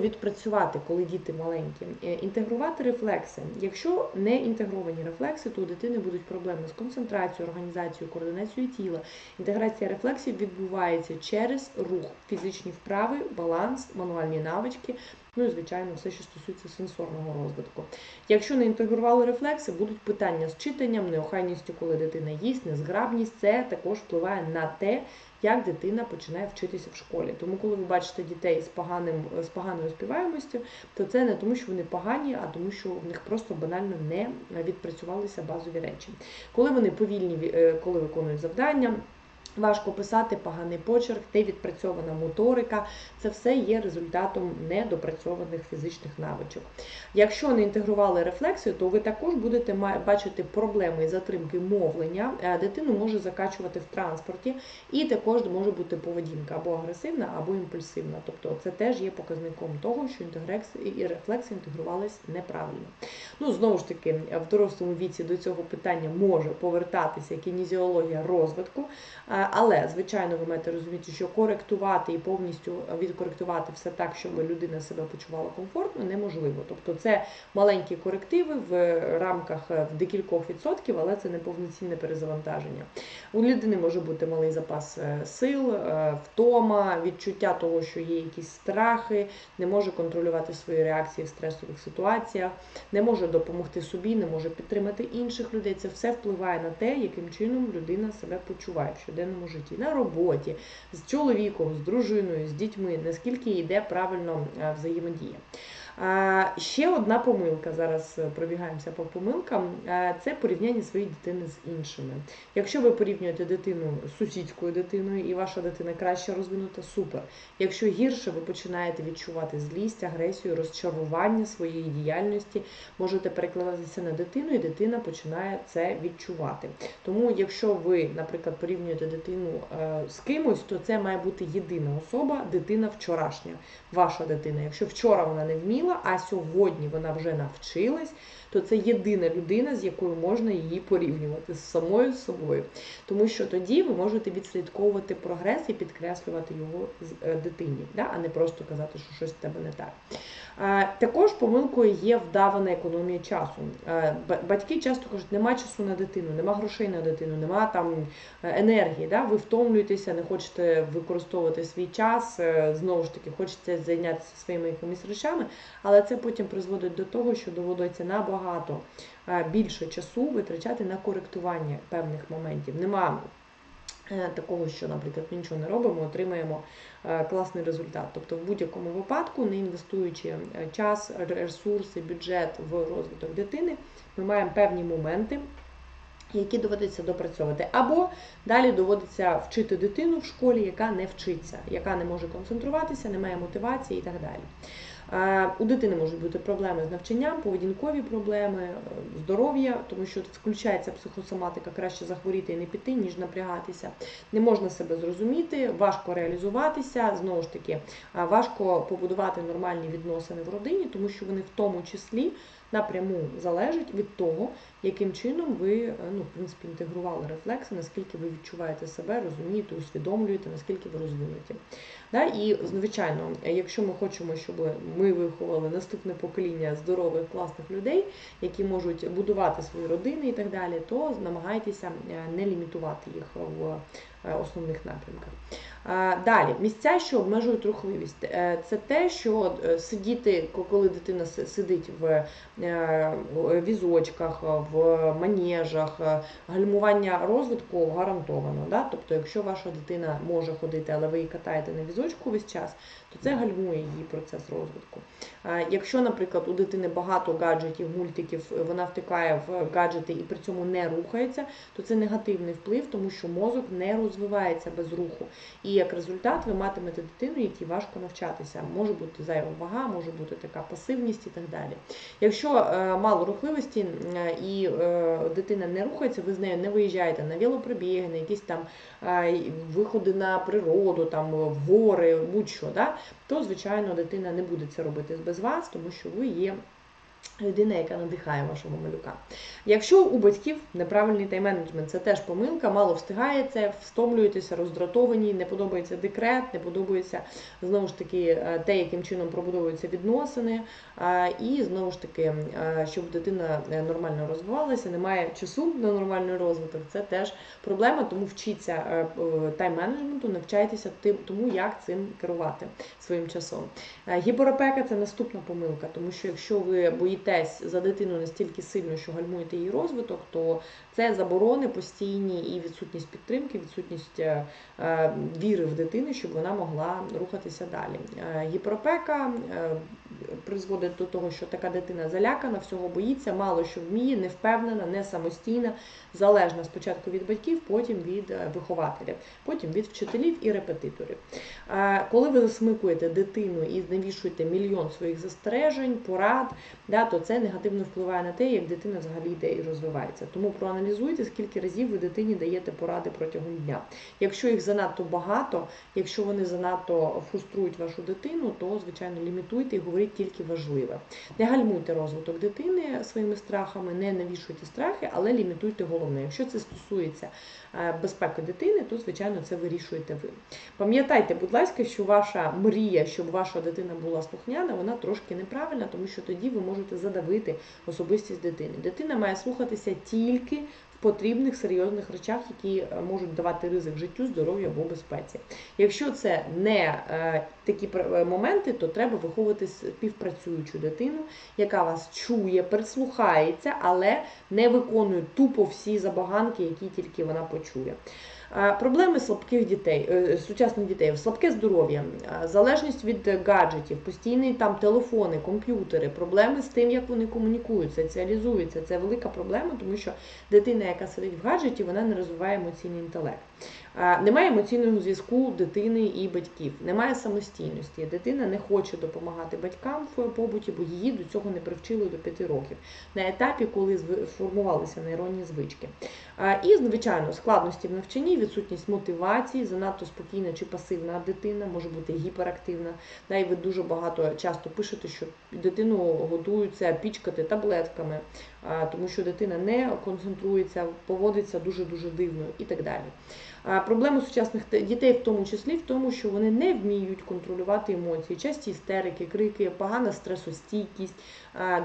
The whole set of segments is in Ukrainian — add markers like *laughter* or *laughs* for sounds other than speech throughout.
відпрацювати, коли діти маленькі, Е, інтегрувати рефлекси. Якщо не інтегровані рефлекси, то у дитини будуть проблеми з концентрацією, організацією, координацією тіла. Інтеграція рефлексів відбувається через рух, фізичні вправи, баланс, мануальні навички. Ну і звичайно, все, що стосується сенсорного розвитку. Якщо не інтегрували рефлекси, будуть питання з читанням, неохайністю, коли дитина їсть, незграбність. Це також впливає на те, як дитина починає вчитися в школі. Тому, коли ви бачите дітей з поганим з поганою співаємостю, то це не тому, що вони погані, а тому, що в них просто банально не відпрацювалися базові речі. Коли вони повільні, е, коли виконують завдання. Важко писати, поганий почерк, невідпрацьована моторика це все є результатом недопрацьованих фізичних навичок. Якщо не інтегрували рефлексію, то ви також будете бачити проблеми і затримки мовлення. Е, Дитину може закачувати в транспорті, і також може бути поведінка або агресивна, або імпульсивна. Тобто це теж є показником того, що і рефлексія інтегрувалися неправильно. Ну, знову ж таки, в дорослому віці до цього питання може повертатися кінезіологія розвитку. Е, але, звичайно, ви маєте розуміти, що коректувати і повністю відкоректувати все так, щоб людина себе почувала комфортно, неможливо. Тобто це маленькі корективи в рамках в декількох відсотків, але це не повноцінне перезавантаження. У людини може бути малий запас е, сил, е, втома, відчуття того, що є якісь страхи, не може контролювати свої реакції в стресових ситуаціях, не може допомогти собі, не може підтримати інших людей. Це все впливає на те, яким чином людина себе почуває в житті, на роботі, з чоловіком, з дружиною, з дітьми, наскільки йде правильно е, взаємодія. Ще одна помилка, зараз е, пробігаємося по помилкам, е, це порівняння своєї дитини з іншими. Якщо ви порівнюєте дитину з сусідською дитиною і ваша дитина краще розвинута, супер. Якщо гірше, ви починаєте відчувати злість, агресію, розчарування своєї діяльності, можете перекладатися на дитину, і дитина починає це відчувати. Тому, якщо ви, наприклад, порівнюєте дитину е, з кимось, то це має бути єдина особа, дитина вчорашня, ваша дитина. Якщо вчора вона не вміла, зрозуміла, а сьогодні вона вже навчилась, то це єдина людина, з якою можна її порівнювати з самою собою. Тому що тоді ви можете відслідковувати прогрес і підкреслювати його е, дитині, а не просто казати, що щось в тебе не так. Також помилкою є вдавана економія часу. Батьки часто кажуть, нема часу на дитину, нема грошей на дитину, нема там е, енергії. Да? Ви втомлюєтеся, не хочете використовувати свій час, е, знову ж таки, хочете зайнятися своїми якимись речами, але це потім призводить до того, що доводиться набагато е, більше часу витрачати на коректування певних моментів. Нема Е, такого, що, наприклад, ми нічого не робимо, отримаємо е, класний результат. Тобто, в будь-якому випадку, не інвестуючи час, ресурси, бюджет в розвиток дитини, ми маємо певні моменти. Які доводиться допрацьовувати, або далі доводиться вчити дитину в школі, яка не вчиться, яка не може концентруватися, не має мотивації і так далі. У дитини можуть бути проблеми з навчанням, поведінкові проблеми, е, здоров'я, тому що включається психосоматика, краще захворіти і не піти, ніж напрягатися. Не можна себе зрозуміти, важко реалізуватися, знову ж таки, важко побудувати нормальні відносини в родині, тому що вони в тому числі напряму залежать від того, яким чином ви е, ну, в принципі, інтегрували рефлекси, наскільки ви відчуваєте себе, розумієте, усвідомлюєте, наскільки ви розвинуті. Да? І, звичайно, якщо ми хочемо, щоб ми виховали наступне покоління здорових, класних людей, які можуть будувати свої родини і так далі, то намагайтеся е, не лімітувати їх в основних напрямках. Далі, місця, що обмежують рухливість, е, це те, що сидіти, коли дитина сидить в візочках, в манежах, гальмування розвитку гарантовано. Да? Тобто, якщо ваша дитина може ходити, але ви її катаєте на візочку весь час, то це гальмує її процес розвитку. Якщо, наприклад, у дитини багато гаджетів, мультиків, вона втикає в гаджети і при цьому не рухається, то це негативний вплив, тому що мозок не розвивається без руху. І як результат ви матимете дитину, якій важко навчатися. Може бути зайва вага, може бути така пасивність і так далі. Якщо е, мало рухливості і е, дитина не рухається, ви з нею не виїжджаєте на велопробіги, на якісь там виходи на природу, там в гори, будь-що, да, то, звичайно, дитина не буде це робити без вас, тому що ви є людина, яка надихає вашого малюка. Якщо у батьків неправильний тайм-менеджмент, це теж помилка, мало встигається, встомлюєтеся, роздратовані, не подобається декрет, не подобається знову ж таки е, те, яким чином пробудовуються відносини. е, І знову ж таки, е, щоб дитина нормально розвивалася, немає часу на нормальний розвиток. Це теж проблема, тому вчіться тайм-менеджменту, навчайтеся тому як цим керувати своїм часом. Гіперопека це наступна помилка, тому що якщо ви боїтесь за дитину настільки сильно, що гальмуєте її розвиток, то це заборони постійні і відсутність підтримки, відсутність е, е, віри в дитину, щоб вона могла рухатися далі. Е, Гіперопека призводить до того, що така дитина залякана, всього боїться, мало що вміє, не впевнена, не самостійна, залежна спочатку від батьків, потім від е, вихователів, потім від вчителів і репетиторів. Коли ви засмикуєте дитину і навішуєте мільйон своїх застережень, порад, да, то це негативно впливає на те, як дитина взагалі йде і розвивається. Тому проаналізуйте, скільки разів ви дитині даєте поради протягом дня. Якщо їх занадто багато, якщо вони занадто фруструють вашу дитину, то звичайно лімітуйте і говоріть тільки важливе. Не гальмуйте розвиток дитини своїми страхами, не навішуйте страхи, але лімітуйте головне. Якщо це стосується е, безпеки дитини, то звичайно це вирішуєте ви. Пам'ятайте, будь ласка, що ваша мрія, щоб ваша дитина була слухняна, вона трошки неправильна, тому що тоді ви можете задавити особистість дитини. Дитина має слухатися тільки потрібних серйозних речах, які е, можуть давати ризик життю, здоров'ю або безпеці. Якщо це не е, такі е, моменти, то треба виховувати співпрацюючу дитину, яка вас чує, прислухається, але не виконує тупо всі забаганки, які тільки вона почує. Е, Проблеми слабких дітей, е, сучасних дітей, слабке здоров'я, е, залежність від гаджетів, постійні там телефони, комп'ютери, проблеми з тим, як вони комунікують, соціалізуються. Це велика проблема, тому що дитина, яка сидить в гаджеті, вона не розвиває емоційний інтелект. Немає емоційного зв'язку дитини і батьків, немає самостійності. Дитина не хоче допомагати батькам в побуті, бо її до цього не привчили до 5 років на етапі, коли сформувалися нейронні звички. І, звичайно, складності в навчанні, відсутність мотивації, занадто спокійна чи пасивна дитина, може бути гіперактивна. І ви дуже багато часто пишете, що дитину годуються пічкати таблетками, тому що дитина не концентрується, поводиться дуже-дуже дивно і так далі. А, Проблеми сучасних те- дітей в тому числі в тому, що вони не вміють контролювати емоції, часті істерики, крики, погана стресостійкість,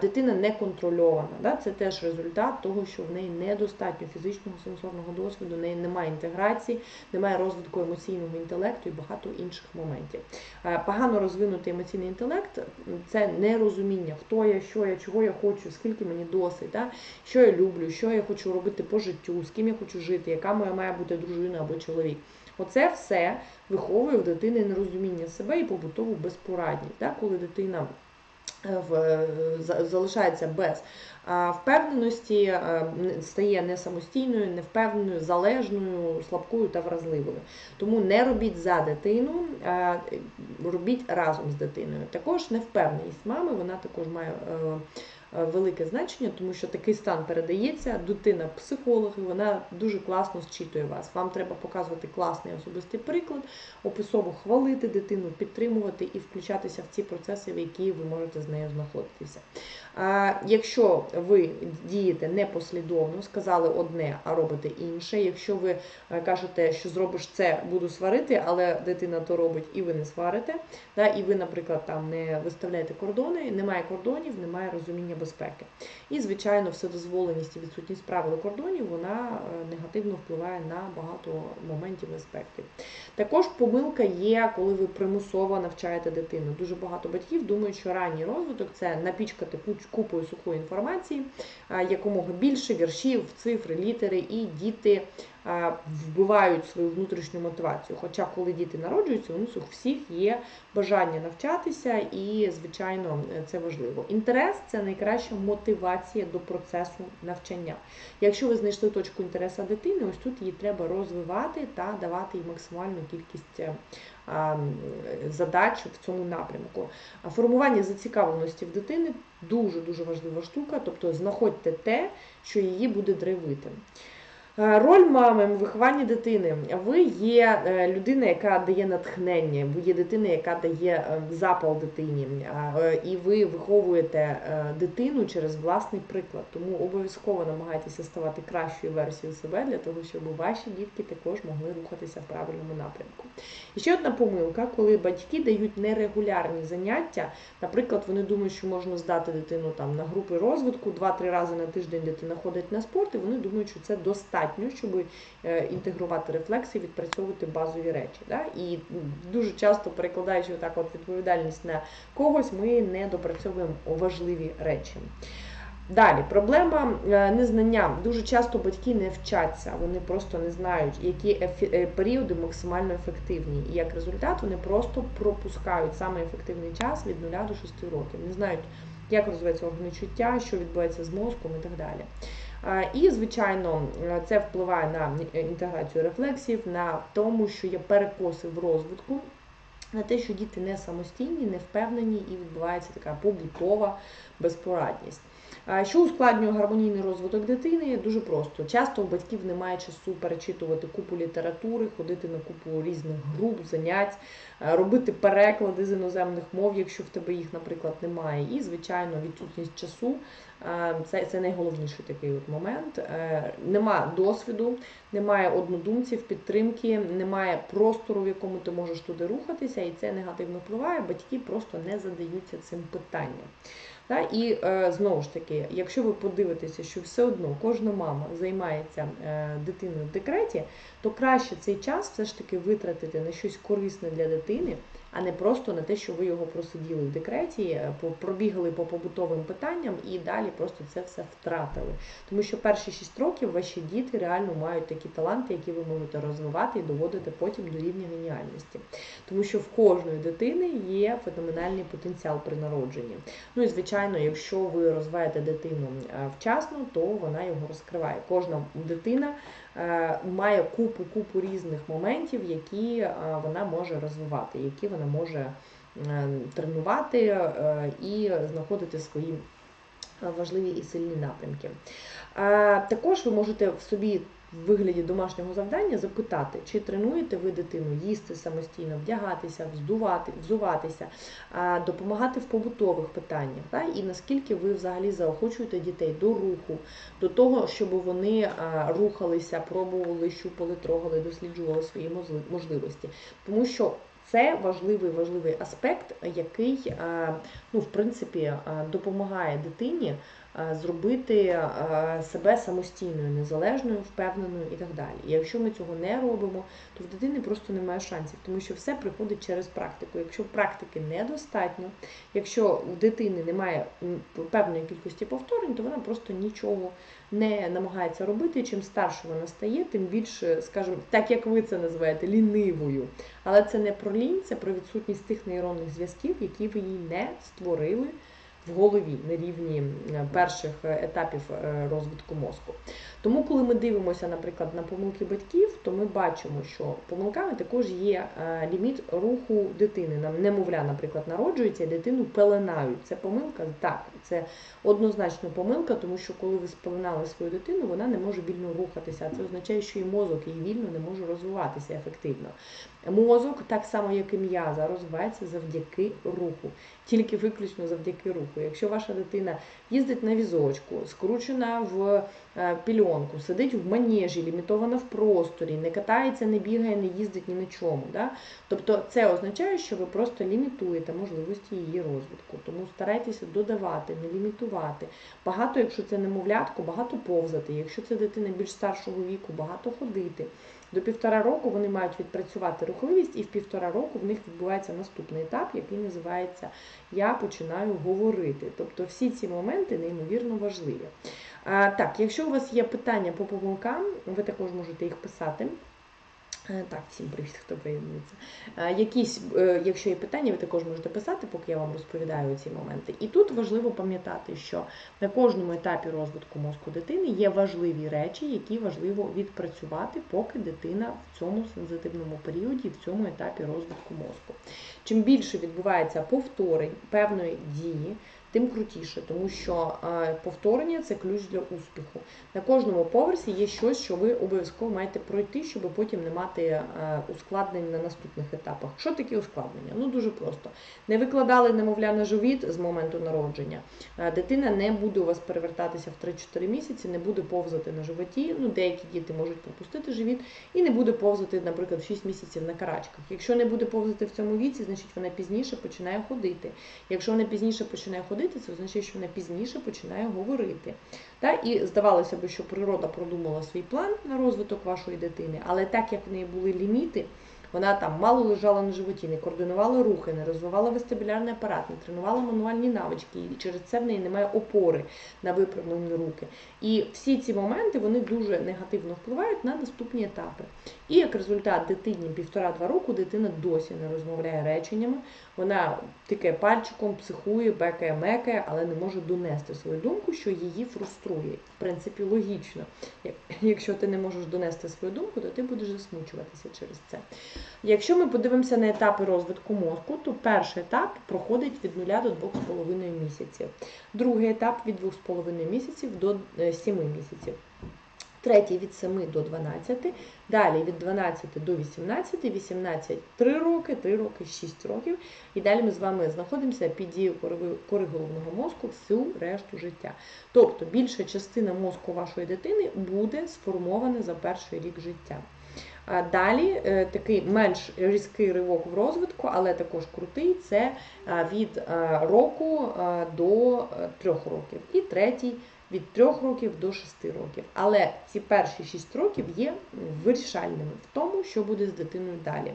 дитина не контрольована. Да? Це теж результат того, що в неї недостатньо фізичного сенсорного досвіду, в неї немає інтеграції, немає розвитку емоційного інтелекту і багато інших моментів. Е, Погано розвинутий емоційний інтелект це нерозуміння, хто я, що я, чого я хочу, скільки мені досить, да? що я люблю, що я хочу робити по життю, з ким я хочу жити, яка моя має бути дружина або чоловік. Оце все виховує в дитини нерозуміння себе і побутову безпорадність. Да? Коли дитина е, е, залишається без впевненості, е, стає не самостійною, невпевненою, залежною, слабкою та вразливою. Тому не робіть за дитину, робіть разом з дитиною. Також невпевненість мами, вона також має е, е, велике значення, тому що такий стан передається. Дитина психолог, і вона дуже класно зчитує вас. Вам треба показувати класний особистий приклад, описово хвалити дитину, підтримувати і включатися в ці процеси, в які ви можете з нею знаходитися. Якщо ви дієте непослідовно, сказали одне, а робите інше. Якщо ви е, кажете, що зробиш це, буду сварити, але дитина то робить і ви не сварите, і ви, наприклад, там не виставляєте кордони, немає кордонів, немає розуміння безпеки. І, звичайно, вседозволеність і відсутність правил кордонів вона е, негативно впливає на багато моментів аспектів. Також помилка є, коли ви примусово навчаєте дитину. Дуже багато батьків думають, що ранній розвиток це напічкати куч- купою сухої інформації, якомога більше віршів, цифри, літери, і діти вбивають свою внутрішню мотивацію. Хоча, коли діти народжуються, у них у всіх є бажання навчатися, і, звичайно, це важливо. Інтерес це найкраща мотивація до процесу навчання. Якщо ви знайшли точку інтересу дитини, ось тут її треба розвивати та давати їй максимальну кількість е, задач в цьому напрямку. Формування зацікавленості в дитини дуже дуже важлива штука, тобто знаходьте те, що її буде драйвити. Е, Роль мами в вихованні дитини. Ви є е, людина, яка дає натхнення, ви є дитина, яка дає е, запал дитині, і ви виховуєте дитину через власний приклад. Тому обов'язково намагайтеся ставати кращою версією себе для того, щоб ваші дітки також могли рухатися в правильному напрямку. І ще одна помилка, коли батьки дають нерегулярні заняття. Наприклад, вони думають, що можна здати дитину там на групи розвитку, 2-3 рази на тиждень дитина ходить на спорт, і вони думають, що це достатньо, щоб е, інтегрувати рефлекси, відпрацьовувати базові речі. Да? І дуже часто перекладаючи так от відповідальність на когось, ми не допрацьовуємо важливі речі. Далі проблема е, незнання. Дуже часто батьки не вчаться, вони просто не знають, які е, періоди максимально ефективні. І як результат вони просто пропускають саме ефективний час від 0 до 6 років. Не знають, як розвивається органи що відбувається з мозком і так далі. І, звичайно, це впливає на е, інтеграцію рефлексів, на тому, що є перекоси в розвитку, на те, що діти не самостійні, не впевнені і відбувається така побутова безпорадність. Що ускладнює гармонійний розвиток дитини? Дуже просто. Часто у батьків немає часу перечитувати купу літератури, ходити на купу різних груп, занять, робити переклади з іноземних мов, якщо в тебе їх, наприклад, немає. І, звичайно, відсутність часу це, це найголовніший такий от момент. Е, Нема досвіду, немає однодумців, підтримки, немає простору, в якому ти можеш туди рухатися, і це негативно впливає. Батьки просто не задаються цим питанням. І е, знову ж таки, якщо ви подивитеся, що все одно кожна мама займається е, дитиною в декреті, то краще цей час все ж таки витратити на щось корисне для дитини, а не просто на те, що ви його просиділи в декреті, е, по- побутовим питанням і далі просто це все втратили. Тому що перші 6 років ваші діти реально мають такі таланти, які ви можете розвивати і доводити потім до рівня геніальності. Тому що в кожної дитини є феноменальний потенціал при народженні. Ну і звичайно, якщо ви розвиваєте дитину е, вчасно, то вона його розкриває. Кожна дитина має купу купу різних моментів, які е, вона може розвивати, які вона може е, тренувати е, і знаходити свої е, важливі і сильні напрямки. Е, Також ви можете в собі в вигляді домашнього завдання запитати, чи тренуєте ви дитину їсти самостійно, вдягатися, вздувати, взуватися, допомагати в побутових питаннях, та? і наскільки ви взагалі заохочуєте дітей до руху, до того, щоб вони рухалися, пробували, щупали, трогали, досліджували свої можливості. Тому що це важливий важливий аспект, який ну, в принципі допомагає дитині зробити себе самостійною, незалежною, впевненою і так далі. І якщо ми цього не робимо, то в дитини просто немає шансів, тому що все приходить через практику. Якщо практики недостатньо, якщо в дитини немає певної кількості повторень, то вона просто нічого не намагається робити. Чим старше вона стає, тим більше, скажімо, так як ви це називаєте, лінивою. Але це не про лінь, це про відсутність тих нейронних зв'язків, які ви їй не створили в голові на рівні е, перших е, етапів е, розвитку мозку. Тому, коли ми дивимося, наприклад, на помилки батьків, то ми бачимо, що помилками також є ліміт руху дитини. Нам немовля, наприклад, народжується дитину пеленають. Це помилка? Так, це однозначно помилка, тому що коли ви спеленали свою дитину, вона не може вільно рухатися. Це означає, що і мозок її вільно не може розвиватися ефективно. Мозок, так само як і м'яза, розвивається завдяки руху, тільки виключно завдяки руху. Якщо ваша дитина їздить на візочку, скручена в е, пільонку, сидить в манежі, лімітована в просторі, не катається, не бігає, не їздить ні на чому. Да? Тобто це означає, що ви просто лімітуєте можливості її розвитку. Тому старайтеся додавати, не лімітувати. Багато, якщо це немовлятко, багато повзати. Якщо це дитина більш старшого віку, багато ходити. До півтора року вони мають відпрацювати рухливість, і в півтора року в них відбувається наступний етап, який називається Я починаю говорити. Тобто всі ці моменти неймовірно важливі. Так, якщо у вас є питання по помилкам, ви також можете їх писати. Е, Так, всім привіт, хто приєднується. Е, Якісь, е, якщо є питання, ви також можете писати, поки я вам розповідаю ці моменти. І тут важливо пам'ятати, що на кожному етапі розвитку мозку дитини є важливі речі, які важливо відпрацювати, поки дитина в цьому сензитивному періоді, в цьому етапі розвитку мозку. Чим більше відбувається повторень певної дії, тим крутіше, тому що е, повторення це ключ для успіху. На кожному поверсі є щось, що ви обов'язково маєте пройти, щоб потім не мати е, ускладнень на наступних етапах. Що таке ускладнення? Ну дуже просто. Не викладали немовля на живіт з моменту народження. Е, Дитина не буде у вас перевертатися в 3-4 місяці, не буде повзати на животі. Ну, деякі діти можуть пропустити живіт і не буде повзати, наприклад, 6 місяців на карачках. Якщо не буде повзати в цьому віці, значить вона пізніше починає ходити. Якщо вона пізніше починає ходити, це означає, що вона пізніше починає говорити. Та? І здавалося б, що природа продумала свій план на розвиток вашої дитини, але так як в неї були ліміти, вона там мало лежала на животі, не координувала рухи, не розвивала вестибулярний апарат, не тренувала мануальні навички, і через це в неї немає опори на виправлені руки. І всі ці моменти вони дуже негативно впливають на наступні етапи. І як результат дитині півтора-два року дитина досі не розмовляє реченнями, вона тикає пальчиком, психує, бекає, мекає, але не може донести свою думку, що її фруструє. В принципі, логічно. Якщо ти не можеш донести свою думку, то ти будеш засмучуватися через це. Якщо ми подивимося на етапи розвитку мозку, то перший етап проходить від 0 до 2,5 місяців. Другий етап від 2,5 місяців до е, 7 місяців. Третій від 7 до 12, далі від 12 до 18, 18 3 роки, 3 роки, 6 років. І далі ми з вами знаходимося під дією кори- головного мозку всю решту життя. Тобто більша частина мозку вашої дитини буде сформована за перший рік життя. А Далі е, такий менш різкий ривок в розвитку, але також крутий це е, від е, року до трьох років. І третій від трьох років до шести років. Але ці перші шість років є вирішальними в тому, що буде з дитиною далі.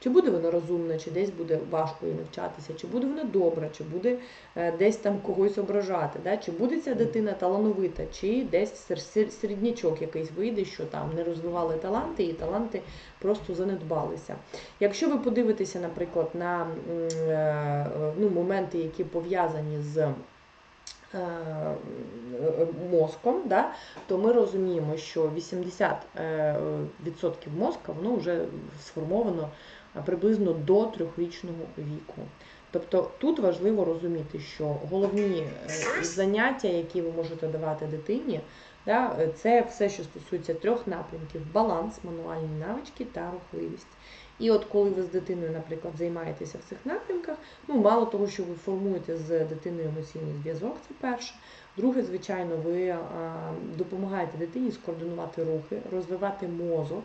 Чи буде вона розумна, чи десь буде важко їй навчатися, чи буде вона добра, чи буде е, десь там когось ображати, да? чи буде ця дитина талановита, чи десь сер- сер- середнячок якийсь вийде, що там не розвивали таланти, і таланти просто занедбалися. Якщо ви подивитеся, наприклад, на е, ну, моменти, які пов'язані з мозком, да, то ми розуміємо, що 80% е, мозка воно вже сформовано е, приблизно до трьохрічного віку. Тобто тут важливо розуміти, що головні е, заняття, які ви можете давати дитині, да, це все, що стосується трьох напрямків: баланс, мануальні навички та рухливість. І от коли ви з дитиною, наприклад, займаєтеся в цих напрямках, ну мало того, що ви формуєте з дитиною емоційний зв'язок, це перше. Друге, звичайно, ви допомагаєте дитині скоординувати рухи, розвивати мозок,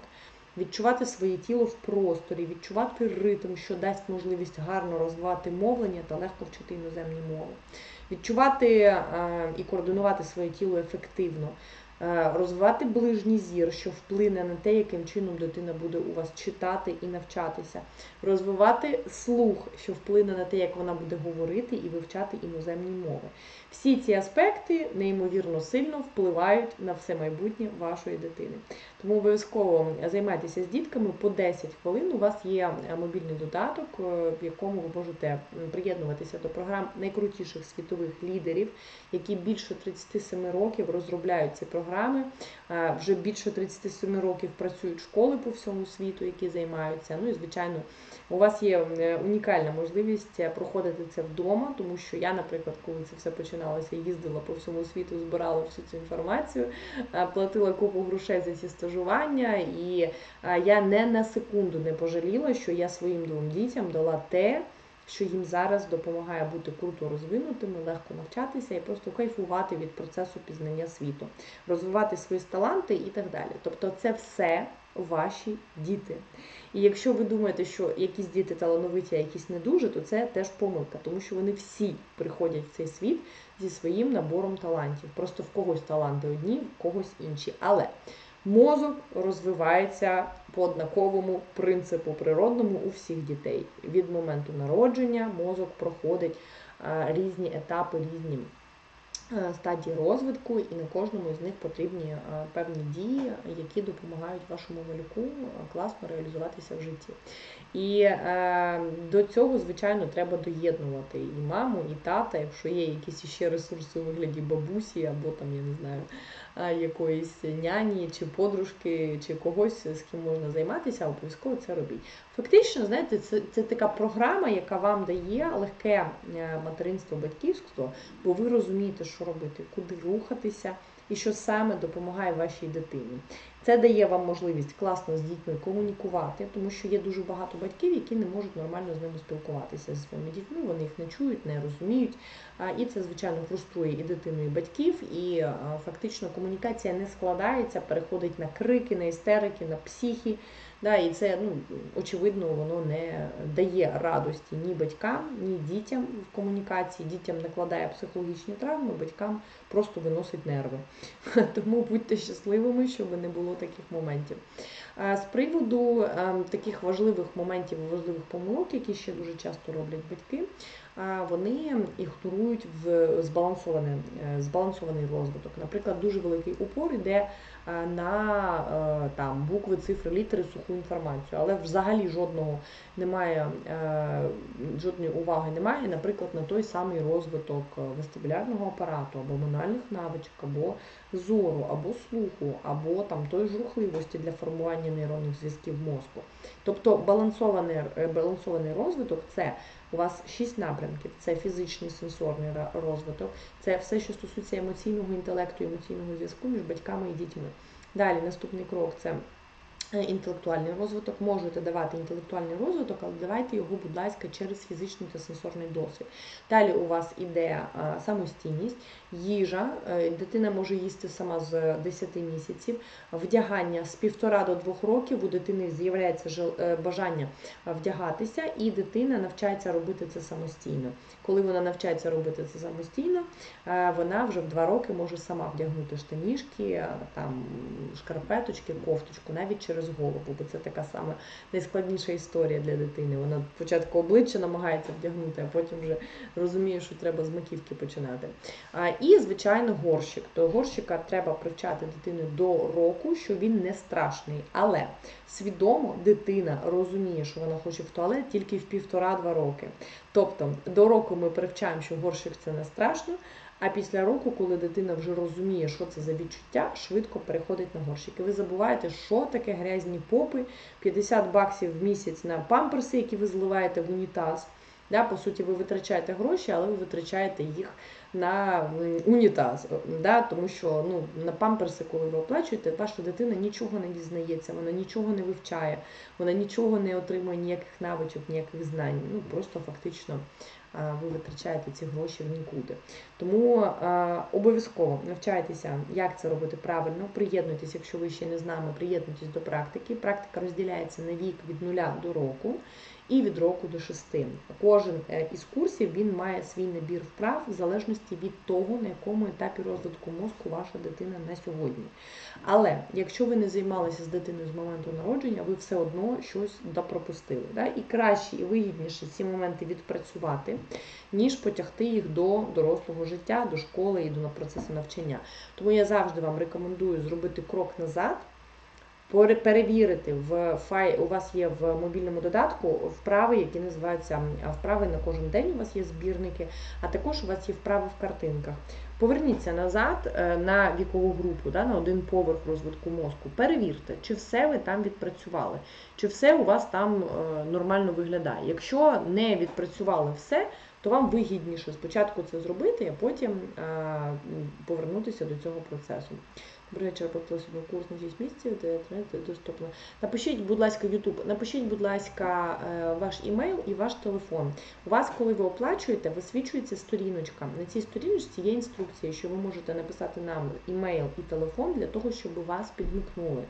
відчувати своє тіло в просторі, відчувати ритм, що дасть можливість гарно розвивати мовлення та легко вчити іноземні мови, відчувати і координувати своє тіло ефективно. Е, Розвивати ближній зір, що вплине на те, яким чином дитина буде у вас читати і навчатися, розвивати слух, що вплине на те, як вона буде говорити і вивчати іноземні мови. Всі ці аспекти неймовірно сильно впливають на все майбутнє вашої дитини. Тому обов'язково займайтеся з дітками по 10 хвилин. У вас є мобільний додаток, е, в якому ви можете приєднуватися до програм найкрутіших світових лідерів, які більше 37 років розробляють ці програми. Е, Вже більше 37 років працюють школи по всьому світу, які займаються. Ну і звичайно, у вас є е, унікальна можливість е, проходити це вдома, тому що я, наприклад, коли це все починалося, їздила по всьому світу, збирала всю цю інформацію, платила купу грошей за ці стажування, і я не на секунду не пожаліла, що я своїм двом дітям дала те. Що їм зараз допомагає бути круто розвинутими, легко навчатися і просто кайфувати від процесу пізнання світу, розвивати свої таланти і так далі. Тобто, це все ваші діти. І якщо ви думаєте, що якісь діти талановиті, а якісь не дуже, то це теж помилка, тому що вони всі приходять в цей світ зі своїм набором талантів. Просто в когось таланти одні, в когось інші. Але мозок розвивається по однаковому принципу природному у всіх дітей. Від моменту народження мозок проходить е, різні етапи, різні стадії розвитку, і на кожному з них потрібні е, певні дії, які допомагають вашому малюку е, класно реалізуватися в житті. І е, до цього, звичайно, треба доєднувати і маму, і тата, якщо є якісь ще ресурси у вигляді бабусі, або там, я не знаю, е, якоїсь няні, чи подружки, чи когось, з ким можна займатися, обов'язково це робіть. Фактично, знаєте, це, це така програма, яка вам дає легке е, материнство, батьківство, бо ви розумієте, що робити, куди рухатися і що саме допомагає вашій дитині. Це дає вам можливість класно з дітьми комунікувати, тому що є дуже багато батьків, які не можуть нормально з ними спілкуватися зі своїми дітьми, вони їх не чують, не розуміють. І це, звичайно, фруструє і дитину, і батьків, і фактично комунікація не складається, переходить на крики, на істерики, на психі. Да, І це ну, очевидно воно не дає радості ні батькам, ні дітям в комунікації. Дітям накладає психологічні травми, батькам просто виносить нерви. *laughs* Тому будьте щасливими, щоб не було таких моментів. З приводу ем, таких важливих моментів, важливих помилок, які ще дуже часто роблять батьки, вони ігнорують в збалансований, е, збалансований розвиток. Наприклад, дуже великий упор йде на е, там букви, цифри, літери, суху інформацію, але взагалі жодного немає, е, жодної уваги немає, наприклад, на той самий розвиток вестибулярного апарату, або мональних навичок, або зору, або слуху, або там той ж рухливості для формування нейронних зв'язків мозку. Тобто балансований, балансований розвиток це у вас шість напрямків: це фізичний сенсорний розвиток, це все, що стосується емоційного інтелекту, емоційного зв'язку між батьками і дітьми. Далі наступний крок це інтелектуальний розвиток, можете давати інтелектуальний розвиток, але давайте його, будь ласка, через фізичний та сенсорний досвід. Далі у вас іде е, самостійність, їжа, е, дитина може їсти сама з 10 місяців, вдягання з півтора до двох років у дитини з'являється бажання вдягатися, і дитина навчається робити це самостійно. Коли вона навчається робити це самостійно, вона вже в два роки може сама вдягнути штанішки, там шкарпеточки, кофточку, навіть через через голову, бо це така сама найскладніша історія для дитини. Вона спочатку обличчя намагається вдягнути, а потім вже розуміє, що треба з маківки починати. А, І, звичайно, горщик. До горщика треба привчати дитину до року, що він не страшний. Але свідомо дитина розуміє, що вона хоче в туалет тільки в півтора-два роки. Тобто до року ми привчаємо, що горщик це не страшно. А після року, коли дитина вже розуміє, що це за відчуття, швидко переходить на горщики. Ви забуваєте, що таке грязні попи, 50 баксів в місяць на памперси, які ви зливаєте в унітаз. Да, По суті, ви витрачаєте гроші, але ви витрачаєте їх на унітаз. Да, Тому що ну, на памперси, коли ви оплачуєте, ваша дитина нічого не дізнається, вона нічого не вивчає, вона нічого не отримує ніяких навичок, ніяких знань. Ну, Просто фактично ви витрачаєте ці гроші в нікуди. Тому обов'язково навчайтеся, як це робити правильно. Приєднуйтесь, якщо ви ще не з нами, приєднуйтесь до практики. Практика розділяється на вік від нуля до року і від року до шести. Кожен е, із курсів він має свій набір вправ в залежності від того, на якому етапі розвитку мозку ваша дитина на сьогодні. Але якщо ви не займалися з дитиною з моменту народження, ви все одно щось допропустили. Да? І краще і вигідніше ці моменти відпрацювати, ніж потягти їх до дорослого життя, до школи і до процесу навчання. Тому я завжди вам рекомендую зробити крок назад перевірити в фай, у вас є в мобільному додатку вправи, які називаються вправи на кожен день. У вас є збірники, а також у вас є вправи в картинках. Поверніться назад е, на вікову групу, да, на один поверх розвитку мозку. Перевірте, чи все ви там відпрацювали, чи все у вас там е, нормально виглядає. Якщо не відпрацювали все, то вам вигідніше спочатку це зробити, а потім е, повернутися до цього процесу. Вечір, собі курс на 6 місяців, де інтернет доступно. Напишіть, будь ласка, YouTube, напишіть, будь ласка, е, ваш імейл і ваш телефон. У вас, коли ви оплачуєте, висвічується сторіночка. На цій сторіночці є інструкція, що ви можете написати нам імейл і телефон для того, щоб вас підмикнули.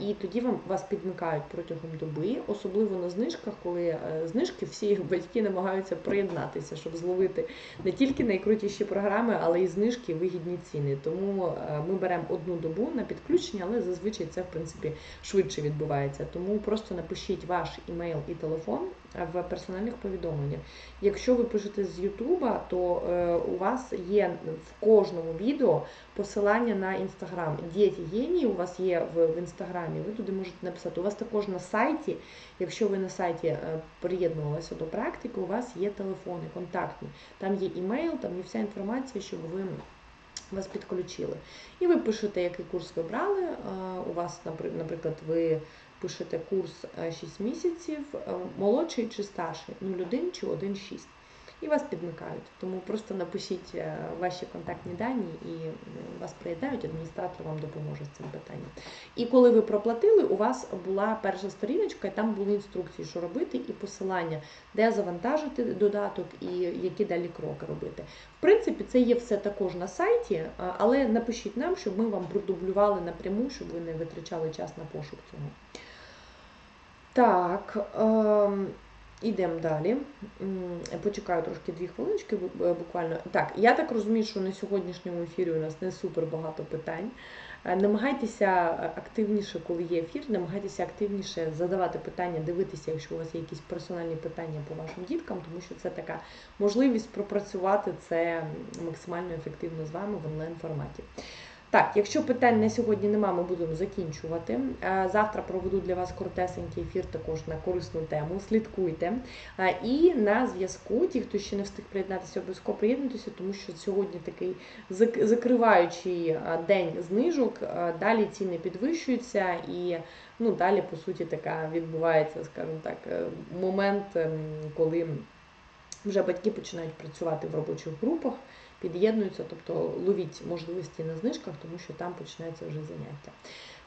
І тоді вам вас підмикають протягом доби, особливо на знижках, коли е, знижки всі *laughs* батьки намагаються приєднатися, щоб зловити не тільки найкрутіші програми, але й знижки вигідні ціни. Тому е, ми беремо одну добу на підключення, але зазвичай це в принципі швидше відбувається. Тому просто напишіть ваш імейл і телефон в персональних повідомленнях. Якщо ви пишете з Ютуба, то е, у вас є в кожному відео посилання на інстаграм. Дієті генії у вас є в, інстаграмі, ви туди можете написати. У вас також на сайті, якщо ви на сайті е, приєднувалися до практики, у вас є телефони контактні. Там є імейл, там є вся інформація, щоб ви. Вас підключили. І ви пишете, який курс ви брали. Е, у вас, наприклад, ви пишете курс е, 6 місяців, е, молодший чи старший, 01 чи 1,6. І вас підмикають. Тому просто напишіть е, ваші контактні дані і е, вас приєднають, адміністратор вам допоможе з цим питанням. І коли ви проплатили, у вас була перша сторіночка, і там були інструкції, що робити, і посилання, де завантажити додаток і які далі кроки робити. В принципі, це є все також на сайті, але напишіть нам, щоб ми вам продублювали напряму, щоб ви не витрачали час на пошук цього. Так, ем, ідемо далі. Почекаю трошки дві хвилиночки буквально. Так, я так розумію, що на сьогоднішньому ефірі у нас не супер багато питань. Е, Намагайтеся активніше, коли є ефір, намагайтеся активніше задавати питання, дивитися, якщо у вас є якісь персональні питання по вашим діткам, тому що це така можливість пропрацювати це максимально ефективно з вами в онлайн форматі. Так, якщо питань на сьогодні нема, ми будемо закінчувати. Е, Завтра проведу для вас коротесенький ефір також на корисну тему. Слідкуйте. Е, І на зв'язку, ті, хто ще не встиг приєднатися, обов'язково приєднуйтеся, тому що сьогодні такий закриваючий е, день знижок. Далі ціни підвищуються і ну, далі, по суті, така відбувається, скажімо так, момент, ем, коли вже батьки починають працювати в робочих групах, під'єднуються, тобто ловіть можливості на знижках, тому що там починається вже заняття.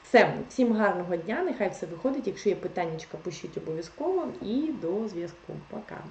Все, всім гарного дня, нехай все виходить. Якщо є питання, пишіть обов'язково і до зв'язку. Пока.